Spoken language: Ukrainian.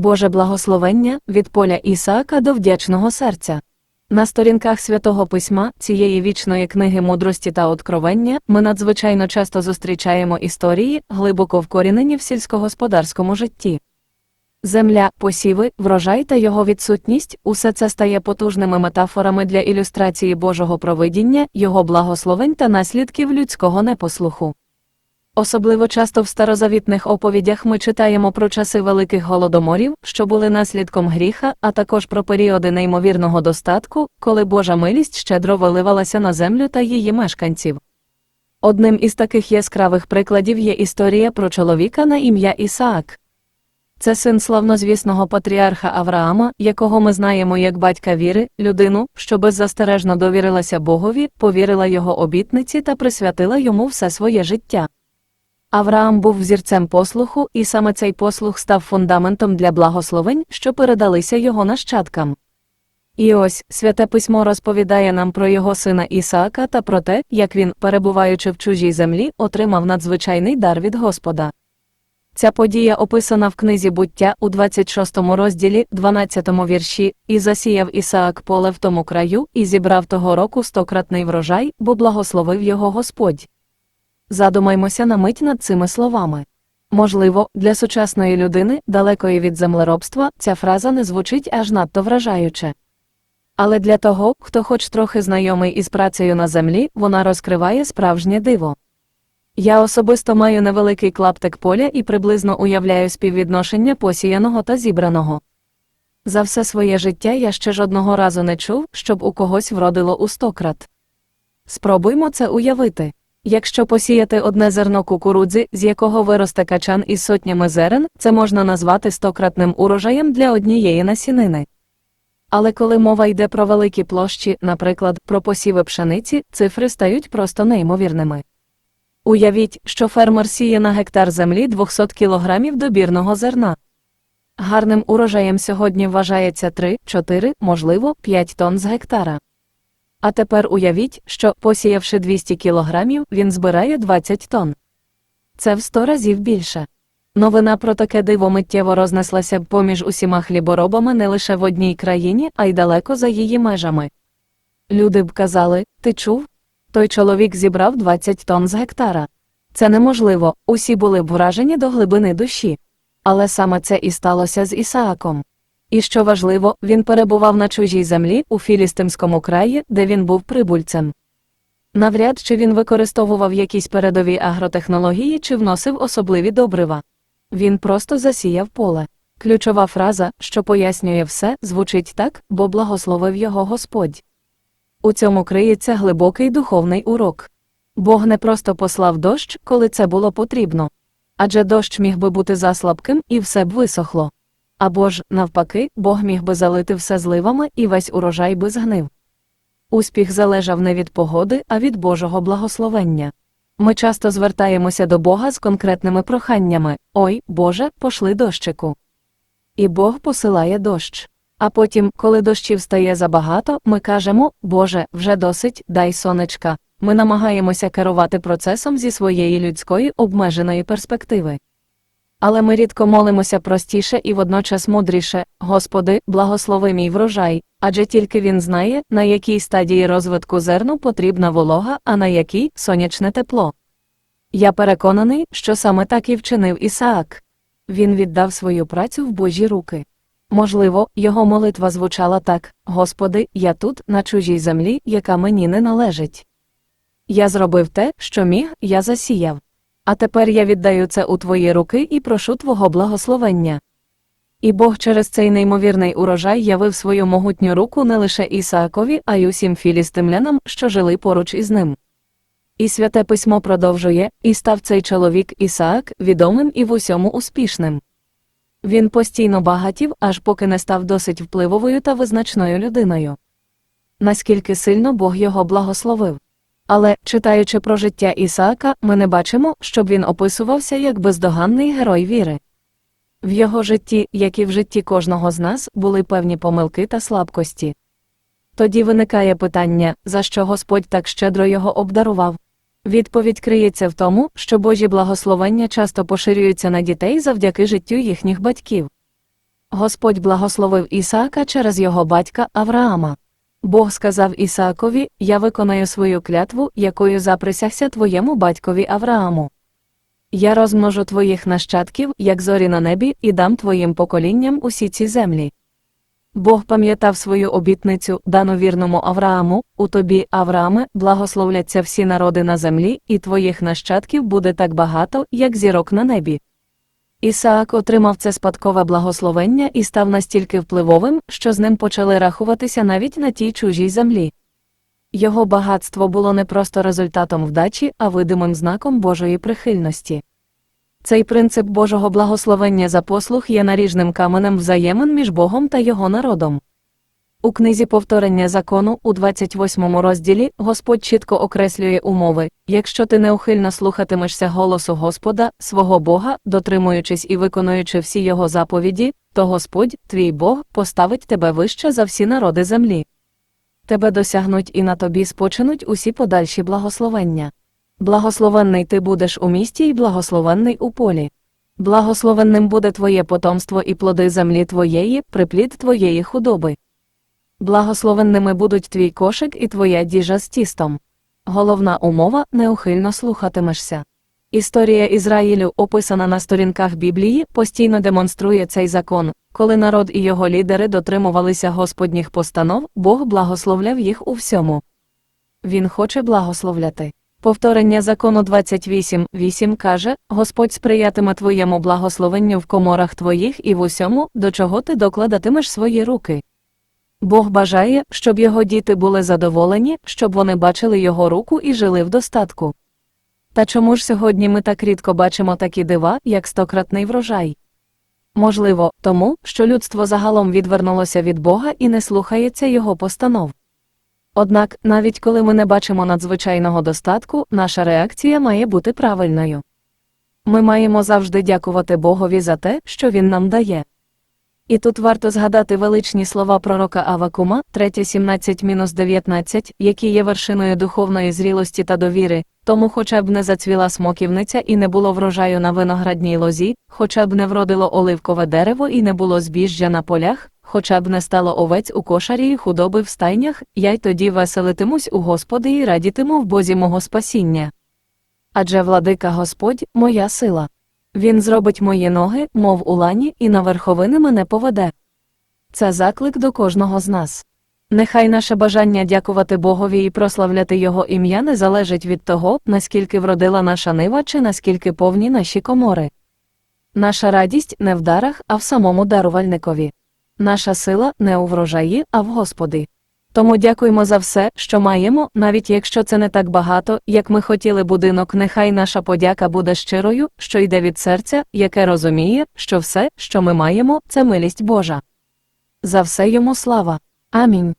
Боже благословення від поля Ісаака до вдячного серця. На сторінках святого письма цієї вічної книги мудрості та откровення ми надзвичайно часто зустрічаємо історії, глибоко вкорінені в сільськогосподарському житті. Земля, посіви, врожай та його відсутність усе це стає потужними метафорами для ілюстрації Божого провидіння, його благословень та наслідків людського непослуху. Особливо часто в старозавітних оповідях ми читаємо про часи великих голодоморів, що були наслідком гріха, а також про періоди неймовірного достатку, коли Божа милість щедро виливалася на землю та її мешканців. Одним із таких яскравих прикладів є історія про чоловіка на ім'я Ісаак. Це син славнозвісного патріарха Авраама, якого ми знаємо як батька віри, людину, що беззастережно довірилася Богові, повірила його обітниці та присвятила йому все своє життя. Авраам був взірцем послуху, і саме цей послух став фундаментом для благословень, що передалися його нащадкам. І ось святе письмо розповідає нам про його сина Ісаака та про те, як він, перебуваючи в чужій землі, отримав надзвичайний дар від Господа. Ця подія описана в книзі буття у 26 розділі, 12 вірші, і засіяв Ісаак поле в тому краю, і зібрав того року стократний врожай, бо благословив його Господь. Задумаймося на мить над цими словами. Можливо, для сучасної людини, далекої від землеробства, ця фраза не звучить аж надто вражаюче. Але для того, хто хоч трохи знайомий із працею на землі, вона розкриває справжнє диво. Я особисто маю невеликий клаптик поля і приблизно уявляю співвідношення посіяного та зібраного. За все своє життя я ще жодного разу не чув, щоб у когось вродило у стократ. Спробуймо це уявити. Якщо посіяти одне зерно кукурудзи, з якого виросте качан із сотнями зерен, це можна назвати стократним урожаєм для однієї насінини. Але коли мова йде про великі площі, наприклад, про посіви пшениці, цифри стають просто неймовірними. Уявіть, що фермер сіє на гектар землі 200 кг добірного зерна. Гарним урожаєм сьогодні вважається 3, 4, можливо, 5 тонн з гектара. А тепер уявіть, що, посіявши 200 кг, він збирає 20 тонн. Це в 100 разів більше. Новина про таке диво миттєво рознеслася б поміж усіма хліборобами не лише в одній країні, а й далеко за її межами. Люди б казали ти чув? Той чоловік зібрав 20 тонн з гектара. Це неможливо, усі були б вражені до глибини душі. Але саме це і сталося з Ісааком. І що важливо, він перебував на чужій землі у Філістимському краї, де він був прибульцем. Навряд чи він використовував якісь передові агротехнології чи вносив особливі добрива. Він просто засіяв поле. Ключова фраза, що пояснює все, звучить так, бо благословив його Господь. У цьому криється глибокий духовний урок. Бог не просто послав дощ, коли це було потрібно. Адже дощ міг би бути заслабким і все б висохло. Або ж, навпаки, Бог міг би залити все зливами і весь урожай би згнив. Успіх залежав не від погоди, а від Божого благословення. Ми часто звертаємося до Бога з конкретними проханнями Ой, Боже, пошли дощику. І Бог посилає дощ. А потім, коли дощів стає забагато, ми кажемо Боже, вже досить, дай сонечка. Ми намагаємося керувати процесом зі своєї людської обмеженої перспективи. Але ми рідко молимося простіше і водночас мудріше Господи, благослови мій врожай, адже тільки він знає, на якій стадії розвитку зерну потрібна волога, а на якій сонячне тепло. Я переконаний, що саме так і вчинив Ісаак. Він віддав свою працю в Божі руки. Можливо, його молитва звучала так Господи, я тут, на чужій землі, яка мені не належить. Я зробив те, що міг, я засіяв. А тепер я віддаю це у твої руки і прошу Твого благословення. І Бог через цей неймовірний урожай явив свою могутню руку не лише Ісаакові, а й усім філістимлянам, що жили поруч із ним. І святе письмо продовжує, і став цей чоловік Ісаак відомим і в усьому успішним. Він постійно багатів, аж поки не став досить впливовою та визначною людиною. Наскільки сильно Бог його благословив. Але, читаючи про життя Ісаака, ми не бачимо, щоб він описувався як бездоганний герой віри. В його житті, як і в житті кожного з нас, були певні помилки та слабкості. Тоді виникає питання, за що Господь так щедро його обдарував. Відповідь криється в тому, що Божі благословення часто поширюються на дітей завдяки життю їхніх батьків. Господь благословив Ісаака через його батька Авраама. Бог сказав Ісаакові: Я виконаю свою клятву, якою заприсягся твоєму батькові Аврааму. Я розмножу твоїх нащадків, як зорі на небі, і дам твоїм поколінням усі ці землі. Бог пам'ятав свою обітницю, дану вірному Аврааму, у тобі, Аврааме, благословляться всі народи на землі, і твоїх нащадків буде так багато, як зірок на небі. Ісаак отримав це спадкове благословення і став настільки впливовим, що з ним почали рахуватися навіть на тій чужій землі. Його багатство було не просто результатом вдачі, а видимим знаком Божої прихильності. Цей принцип Божого благословення за послуг є наріжним каменем взаємин між Богом та його народом. У книзі повторення закону у 28 розділі Господь чітко окреслює умови якщо ти неухильно слухатимешся голосу Господа, свого Бога, дотримуючись і виконуючи всі його заповіді, то Господь, твій Бог, поставить тебе вище за всі народи землі. Тебе досягнуть і на тобі спочинуть усі подальші благословення. Благословенний ти будеш у місті і благословенний у полі. Благословенним буде твоє потомство і плоди землі твоєї, приплід твоєї худоби. Благословенними будуть твій кошик і твоя діжа з тістом. Головна умова неухильно слухатимешся. Історія Ізраїлю, описана на сторінках Біблії, постійно демонструє цей закон. Коли народ і його лідери дотримувалися Господніх постанов, Бог благословляв їх у всьому. Він хоче благословляти. Повторення закону 28.8 каже, Господь сприятиме твоєму благословенню в коморах твоїх і в усьому, до чого ти докладатимеш свої руки. Бог бажає, щоб його діти були задоволені, щоб вони бачили його руку і жили в достатку. Та чому ж сьогодні ми так рідко бачимо такі дива, як стократний врожай? Можливо, тому, що людство загалом відвернулося від Бога і не слухається його постанов. Однак, навіть коли ми не бачимо надзвичайного достатку, наша реакція має бути правильною. Ми маємо завжди дякувати Богові за те, що Він нам дає. І тут варто згадати величні слова пророка Авакума, 3.17-19, які є вершиною духовної зрілості та довіри, тому хоча б не зацвіла смоківниця і не було врожаю на виноградній лозі, хоча б не вродило оливкове дерево і не було збіжжя на полях, хоча б не стало овець у кошарі і худоби в стайнях, я й тоді веселитимусь у Господи і радітиму в Бозі мого спасіння. Адже владика Господь моя сила. Він зробить мої ноги, мов у лані, і на верховини мене поведе. Це заклик до кожного з нас. Нехай наше бажання дякувати Богові і прославляти Його ім'я не залежить від того, наскільки вродила наша нива чи наскільки повні наші комори. Наша радість не в дарах, а в самому дарувальникові. Наша сила не у врожаї, а в Господи. Тому дякуємо за все, що маємо, навіть якщо це не так багато, як ми хотіли будинок, нехай наша подяка буде щирою, що йде від серця, яке розуміє, що все, що ми маємо, це милість Божа. За все йому слава. Амінь.